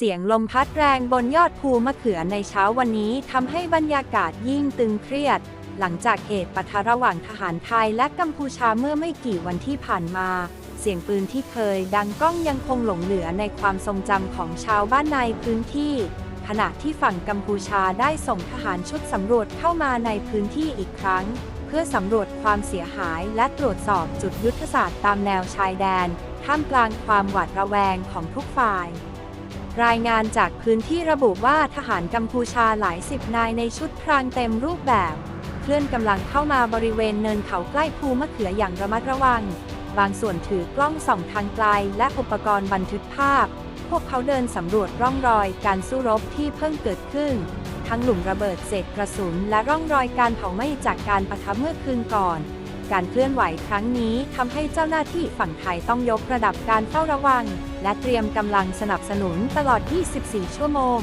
เสียงลมพัดแรงบนยอดภูมะเขือในเช้าวันนี้ทำให้บรรยากาศยิ่งตึงเครียด หลังจากเหตุปะทะระหว่างทหารไทยและกัมพูชาเมื่อไม่กี่วันที่ผ่านมา เสียงปืนที่เคยดังก้องยังคงหลงเหลือในความทรงจำของชาวบ้านในพื้นที่ ขณะที่ฝั่งกัมพูชาได้ส่งทหารชุดสำรวจเข้ามาในพื้นที่อีกครั้ง เพื่อสำรวจความเสียหายและตรวจสอบจุดยุทธศาสตร์ตามแนวชายแดน ท่ามกลางความหวาดระแวงของทุกฝ่าย รายงานจากพื้นที่ระบุว่าทหารกัมพูชาหลายสิบนายในชุดพรางเต็มรูปแบบ เคลื่อนกำลังเข้ามาบริเวณเนินเขาใกล้ภูมะเขืออย่างระมัดระวัง บางส่วนถือกล้องส่องทางไกลและอุปกรณ์บันทึกภาพ พวกเขาเดินสำรวจร่องรอยการสู้รบที่เพิ่งเกิดขึ้น ทั้งหลุมระเบิดเศษกระสุนและร่องรอยการเผาไหม้จากการประทะเมื่อคืนก่อนการเคลื่อนไหวครั้งนี้ทำให้เจ้าหน้าที่ฝั่งไทยต้องยกระดับการเฝ้าระวัง และเตรียมกำลังสนับสนุนตลอด 24 ชั่วโมง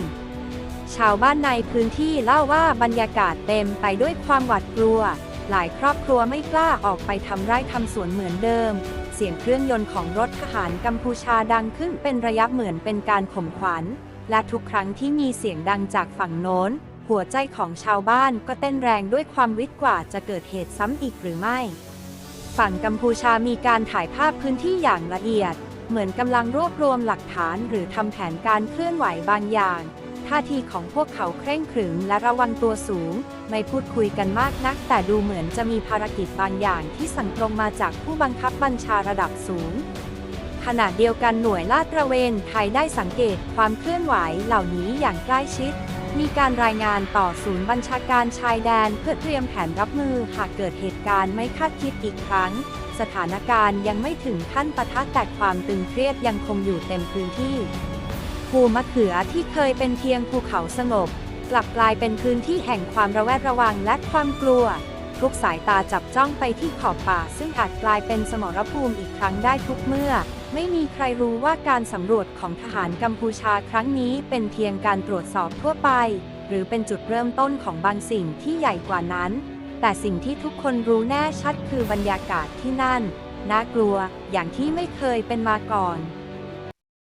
ชาวบ้านในพื้นที่เล่าว่าบรรยากาศเต็มไปด้วยความหวาดกลัว หลายครอบครัวไม่กล้าออกไปทำไร่ทำสวนเหมือนเดิม เสียงเครื่องยนต์ของรถทหารกัมพูชาดังขึ้นเป็นระยะเหมือนเป็นการข่มขวัญ และทุกครั้งที่มีเสียงดังจากฝั่งโน้น หัวใจของชาวบ้านก็เต้นแรงด้วยความวิตกว่าจะเกิดเหตุซ้ำอีกหรือไม่ ฝั่งกัมพูชามีการถ่ายภาพพื้นที่อย่างละเอียด เหมือนกำลังรวบรวมหลักฐานหรือทำแผนการเคลื่อนไหวบางอย่าง ท่าทีของพวกเขาเคร่งขรึมและระวังตัวสูง ไม่พูดคุยกันมากนัก แต่ดูเหมือนจะมีภารกิจบางอย่างที่สั่งตรงมาจากผู้บังคับบัญชาระดับสูง ขณะเดียวกันหน่วยลาดตระเวนไทยได้สังเกตความเคลื่อนไหวเหล่านี้อย่างใกล้ชิด มีการรายงานต่อศูนย์บัญชาการชายแดนเพื่อเตรียมแผนรับมือหากเกิดเหตุการณ์ไม่คาดคิดอีกครั้ง สถานการณ์ยังไม่ถึงขั้นปะทะแต่ความตึงเครียดยังคงอยู่เต็มพื้นที่ภูมะเขือที่เคยเป็นเพียงภูเขาสงบ กลับกลายเป็นพื้นที่แห่งความระแวดระวังและความกลัว ทุกสายตาจับจ้องไปที่ขอบป่า ซึ่งอาจกลายเป็นสมรภูมิอีกครั้งได้ทุกเมื่อ ไม่มีใครรู้ว่าการสำรวจของทหารกัมพูชาครั้งนี้เป็นเพียงการตรวจสอบทั่วไป หรือเป็นจุดเริ่มต้นของบางสิ่งที่ใหญ่กว่านั้น แต่สิ่งที่ทุกคนรู้แน่ชัดคือบรรยากาศที่นั่น น่ากลัวอย่างที่ไม่เคยเป็นมาก่อน